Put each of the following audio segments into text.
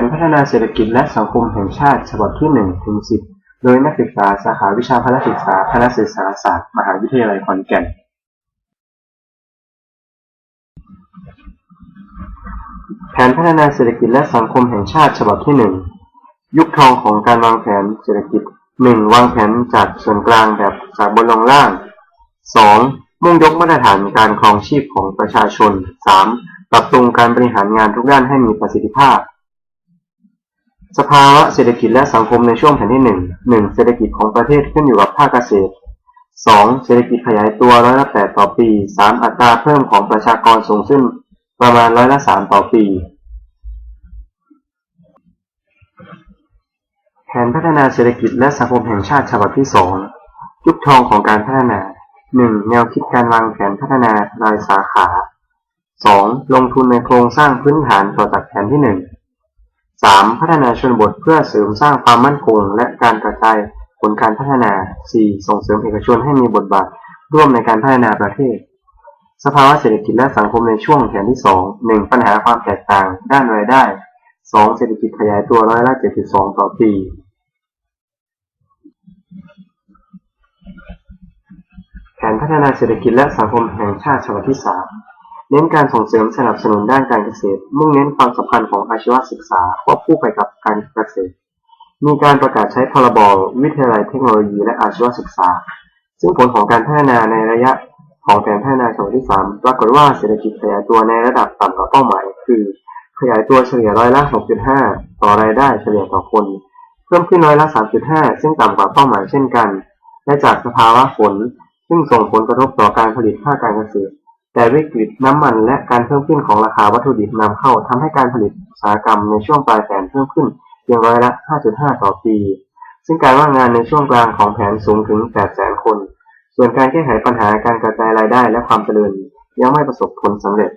นพัฒนาเศรษฐกิจและสังคมแห่งชาติ ฉบับที่1ถึง10 โดยนักศึกษาสาขาวิชาพละศึกษาคณะเศรษฐศาสตร์ มหาวิทยาลัยขอนแก่น แผนพัฒนาเศรษฐกิจและสังคมแห่งชาติ ฉบับที่ 1 ยุคทองของการวางแผนเศรษฐกิจ 1. วางแผนจากส่วนกลางแบบจากบนลงล่าง 2. มุ่งยกมาตรฐานการครองชีพของประชาชน 3. ปรับปรุงการบริหารงานทุกด้านให้มีประสิทธิภาพ สภาวะเศรษฐกิจและสังคมในช่วงแผนที่1 1. เศรษฐกิจของประเทศขึ้นอยู่กับภาคเกษตร 2. เศรษฐกิจขยายตัวร้อยละ8ต่อปี 3. อัตราเพิ่มของประชากรสูงขึ้นประมาณร้อยละ3ต่อปี แผนพัฒนาเศรษฐกิจและสังคมแห่งชาติฉบับที่2ยุคทองของการพัฒนา 1. แนวคิดการวางแผนพัฒนารายสาขา 2. ลงทุนในโครงสร้างพื้นฐานต่อจากแผนที่1 3. พัฒนาชนบทเพื่อเสริมสร้างความมั่นคง และการกระจายผลการพัฒนา 4. ส่งเสริมเอกชนให้มีบทบาทร่วมในการพัฒนาประเทศ สภาวะเศรษฐกิจและสังคมในช่วงแผนที่ 2 1. ปัญหาความแตกต่างด้านรายได้ 2. เศรษฐกิจขยายตัวร้อยละ7.2 ต่อปีแผนพัฒนาเศรษฐกิจและสังคมแห่งชาติฉบับที่ 3 เน้นการส่งเสริมสนับสนุนด้านการเกษตร มุ่งเน้นความสำคัญของอาชีวศึกษาควบคู่ไปกับการเกษตร มีการประกาศใช้พรบวิทยาลัยเทคโนโลยีและอาชีวศึกษา ซึ่งผลของการพัฒนาในระยะของแผนพัฒนาฉบับที่ 3 ปรากฏว่าเศรษฐกิจขยายตัวในระดับต่ำกว่าเป้าหมาย คือ ขยายตัวเฉลี่ยร้อยละ 6.5 ต่อรายได้เฉลี่ยต่อคน เพิ่มขึ้นร้อยละ 3.5 ซึ่งต่ำกว่าเป้าหมายเช่นกัน และจากสภาวะฝนซึ่งส่งผลกระทบต่อการผลิตภาคการเกษตร แต่วิกฤตน้ำมันและการเพิ่มขึ้นของราคาวัตถุดิบนำเข้าทำให้การผลิตอุตสาหกรรมในช่วงปลายแผนเพิ่มขึ้นเพียงร้อยละ 5.5 ต่อปี ซึ่งการว่างงานในช่วงกลางของแผนสูงถึง 800,000 คน ส่วนการแก้ไขปัญหาการกระจายรายได้และความเจริญยังไม่ประสบผลสำเร็จ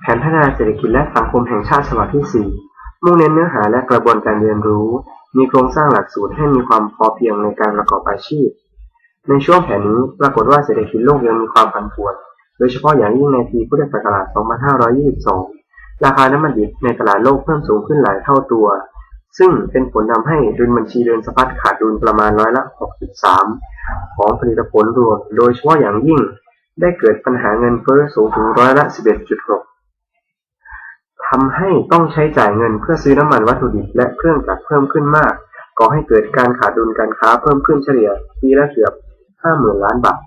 แผนพัฒนาเศรษฐกิจและสังคมแห่งชาติฉบับที่ 4 มุ่งเน้นเนื้อหาและกระบวนการเรียนรู้ มีโครงสร้างหลักสูตรให้มีความพอเพียงในการประกอบอาชีพ ในช่วงแผนนี้ปรากฏว่าเศรษฐกิจโลกยังมีความผันผวน โดยเฉพาะอย่างยิ่งในปีพุทธศักราช 2522 ราคาน้ำมันดิบในตลาดโลกเพิ่มสูงขึ้นหลายเท่าตัว ซึ่งเป็นผลทำให้ดุลบัญชีเดินสะพัดขาดดุลประมาณร้อยละ 6.3 ของผลิตผลรวม โดยเฉพาะอย่างยิ่งได้เกิดปัญหาเงินเฟ้อสูงถึงร้อยละ 11.6 ทำให้ต้องใช้จ่ายเงินเพื่อซื้อน้ำมันวัตถุดิบและเครื่องจักรเพิ่มขึ้นมากก่อให้เกิดการขาดดุลการค้าเพิ่มขึ้นเฉลี่ยปีละเกือบ 50,000ล้านบาท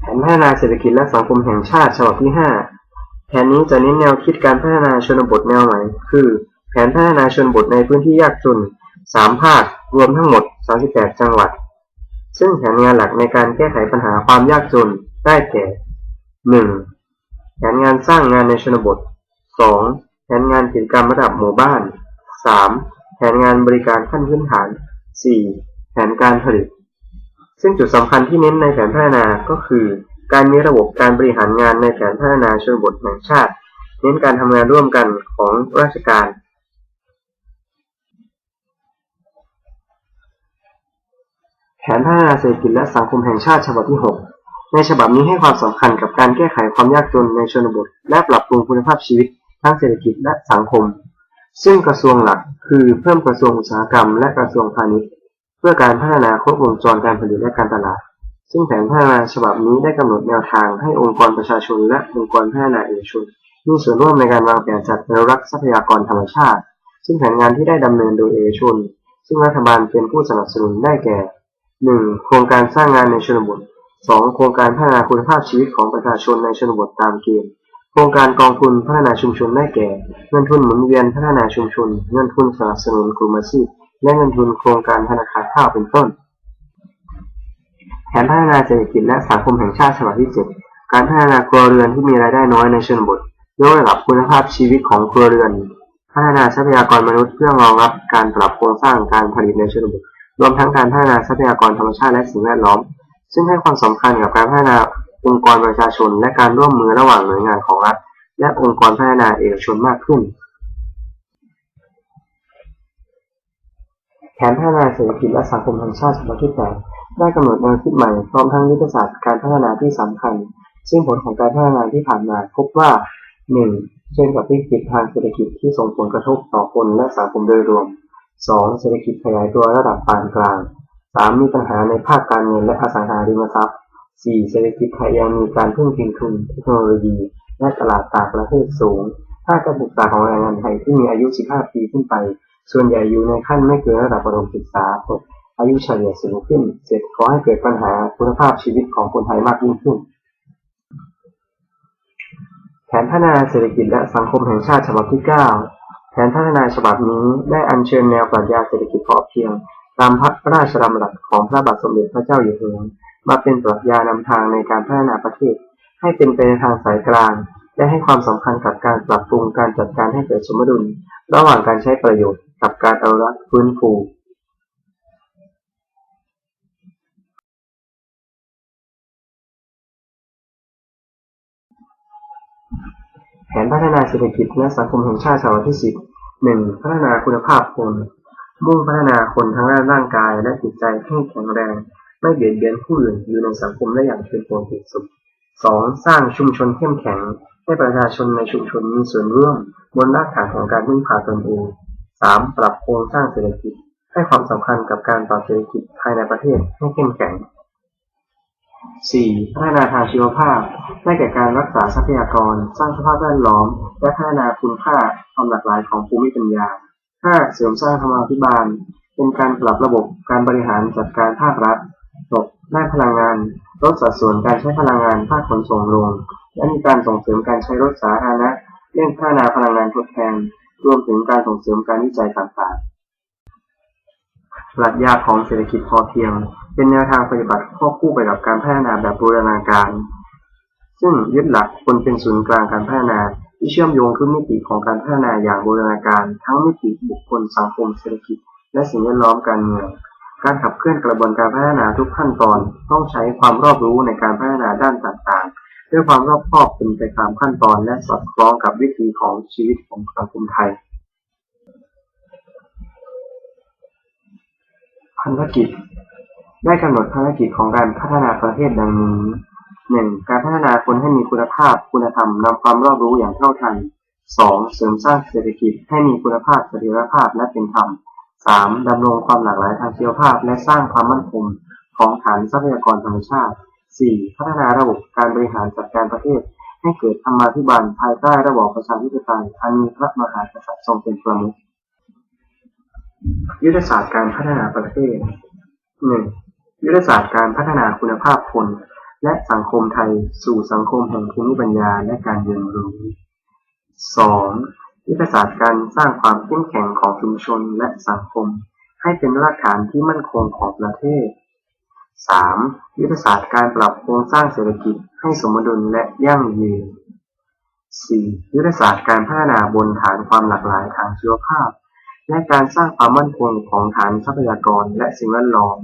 แผนพัฒนาเศรษฐกิจและสังคมแห่งชาติฉบับที่5แผนนี้จะเน้นแนวคิดการพัฒนาชนบทแนวใหม่ คือ แผนพัฒนาชนบทในพื้นที่ยากจน3ภาค รวมทั้งหมด 38 จังหวัด ซึ่งแผนงานหลักในการแก้ไขปัญหาความยากจนได้แก่ 1. แผนงานสร้างงานในชนบท 2. แผนงานกิจกรรมระดับหมู่บ้าน 3. แผนงานบริการขั้นพื้นฐาน 4. แผนการผลิต ซึ่งจุดสำคัญที่เน้นในแผนพัฒนาก็คือ การมีระบบการบริหารงานในแผนพัฒนาชนบทแห่งชาติ เน้นการทำงานร่วมกันของราชการแผนพัฒนาเศรษฐกิจและสังคมแห่งชาติฉบับที่ 6 ในฉบับนี้ให้ความสำคัญกับการแก้ไขความยากจนในชนบท และปรับปรุงคุณภาพชีวิตทั้งเศรษฐกิจและสังคม ซึ่งกระทรวงหลักคือเพิ่มกระทรวงอุตสาหกรรมและกระทรวงพาณิชย์ พื่อการพัฒนาครบวงจรการผลิตและการตลาด ซึ่งแผนพัฒนาฉบับนี้ได้กำหนดแนวทางให้องค์กรประชาชนและองค์กรพัฒนาเอกชนมีส่วนร่วมในการวางแผนจัดอนุรักษ์ทรัพยากรธรรมชาติ ซึ่งแผนงานที่ได้ดำเนินโดยเอกชน ซึ่งรัฐบาลเป็นผู้สนับสนุนได้แก่ 1. โครงการสร้างงานในชนบท 2. โครงการพัฒนาคุณภาพชีวิตของประชาชนในชนบทตามเกณฑ์ โครงการกองทุนพัฒนาชุมชนได้แก่ เงินทุนหมุนเวียนพัฒนาชุมชน เงินทุนสนับสนุนกลุ่มอาชีพ และเงินทุนโครงการธนาคารข้าวเป็นต้น แผนพัฒนาเศรษฐกิจและสังคมแห่งชาติฉบับที่ 7 การพัฒนาครัวเรือนที่มีรายได้น้อยในชนบทยกระดับคุณภาพชีวิตของครัวเรือน พัฒนาทรัพยากรมนุษย์เพื่อรองรับการปรับโครงสร้างการผลิตในชนบทรวมทั้งการพัฒนาทรัพยากรธรรมชาติและสิ่งแวดล้อม ซึ่งให้ความสำคัญกับการพัฒนาองค์กรประชาชน และการร่วมมือระหว่างหน่วยงานของรัฐ และองค์กรพัฒนาเอกชนมากขึ้น นพัฒนาเศรษฐกิจและสังคมแห่งชาติฉบับที่8ได้กำหนดแนวคิดใหม่พร้อมทั้งยุทธศาสตร์การพัฒนาที่สำคัญ ซึ่งผลของการพัฒนาที่ผ่านมาพบว่า 1. เช่นกับวิกฤตทางเศรษฐกิจที่ส่งผลกระทบต่อคนและสังคมโดยรวม 2. เศรษฐกิจขยายตัวระดับปานกลาง 3. มีปัญหาในภาคการเงินและอสังหาริมทรัพย์ 4. เศรษฐกิจไทยยังมีการพึ่งพิงทุนเทคโนโลยีและตลาดต่างประเทศสูงภาการศึกษาของแรงงานไทยที่มีอายุ 15 ปีขึ้นไป ส่วนใหญ่อยู่ในขั้นไม่เกินระดับประถมศึกษาอายุเฉลี่ยสูงขึ้น เสร็จขอให้เกิดปัญหาคุณภาพชีวิตของคนไทยมากยิ่งขึ้น แผนพัฒนาเศรษฐกิจและสังคมแห่งชาติฉบับที่ 9 แผนพัฒนาฉบับนี้ได้อัญเชิญแนวปรัชญาเศรษฐกิจพอเพียง ตามพระราชดำรัสของพระบาทสมเด็จพระเจ้าอยู่หัวมาเป็นปรัชญานำทางในการพัฒนาประเทศ ให้เป็นไปในทางสายกลาง และให้ความสำคัญกับการปรับปรุงการจัดการให้เกิดสมดุล ระหว่างการใช้ประโยชน์ กับการอนุรักษ์ฟื้นฟูแผนพัฒนาเศรษฐกิจและสังคมแห่งชาติฉบับที่ 10 1. พัฒนาคุณภาพคน มุ่งพัฒนาคนทั้งด้านร่างกายและจิตใจให้แข็งแรง ไม่เบียดเบียนผู้อื่นอยู่ในสังคมได้อย่างเป็นปกติสุข 2. สร้างชุมชนเข้มแข็ง ให้ประชาชนในชุมชนมีส่วนร่วมบนรากฐานของการพึ่งพาตนเอง 3. ปรับโครงสร้างเศรษฐกิจ ให้ความสำคัญกับการปรับเศรษฐกิจภายในประเทศให้เข้มแข็ง 4. พัฒนาทางชีวภาพ ได้แก่การรักษาทรัพยากร สร้างสภาพแวดล้อม และพัฒนาคุณค่าความหลากหลายของภูมิปัญญา 5. เสริมสร้างธรรมาภิบาล เป็นการปรับระบบการบริหารจัดการภาครัฐ 6. ด้านพลังงาน ลดสัดส่วนการใช้พลังงานภาคขนส่งลง และมีการส่งเสริมการใช้รถสาธารณะ เร่งพัฒนาพลังงานทดแทน รวมถึงการส่งเสริมการวิจัยต่างๆปรัชญาของเศรษฐกิจพอเพียง เป็นแนวทางปฏิบัติควบคู่ไปกับการพัฒนาแบบบูรณาการ ซึ่งยึดหลักคนเป็นศูนย์กลางการพัฒนาที่เชื่อมโยงทุกมิติของการพัฒนาอย่างบูรณาการทั้งมิติบุคคลสังคมเศรษฐกิจ และสิ่งแวดล้อมการเมืองการขับเคลื่อนกระบวนการพัฒนาทุกขั้นตอนต้องใช้ความรอบรู้ในการพัฒนาด้านต่างๆ ด้วยความรอบคอบเป็นไปตามขั้นตอนและสอดคล้องกับวิถีของชีวิตของสังคมไทยภารกิจได้กำหนดภารกิจของการพัฒนาประเทศดังนี้ 1. การพัฒนาคนให้มีคุณภาพ คุณธรรมนำความรอบรู้อย่างเท่าทัน 2. เสริมสร้างเศรษฐกิจให้มีคุณภาพเสถียรภาพและเป็นธรรม 3. ดำรงความหลากหลายทางชีวภาพ และสร้างความมั่นคงของฐานทรัพยากรธรรมชาติ 4. พัฒนาระบบการบริหารจัดการประเทศ ให้เกิดธรรมาภิบาลภายใต้ระบอบประชาธิปไตยอันมีพระมหากษัตริย์ทรงเป็นประมุขยุทธศาสตร์การพัฒนาประเทศ 1. ยุทธศาสตร์การพัฒนาคุณภาพคน และสังคมไทยสู่สังคมแห่งภูมิปัญญาและการเรียนรู้ 2. ยุทธศาสตร์การสร้างความเข้มแข็งของชุมชนและสังคม ให้เป็นรากฐานที่มั่นคงของประเทศ 3. ยุทธศาสตร์การปรับโครงสร้างเศรษฐกิจให้สมดุลและยั่งยืน 4. ยุทธศาสตร์การพัฒนาบนฐานความหลากหลายทางชีวภาพ และการสร้างความมั่นคงของฐานทรัพยากรและสิ่งแวดล้อม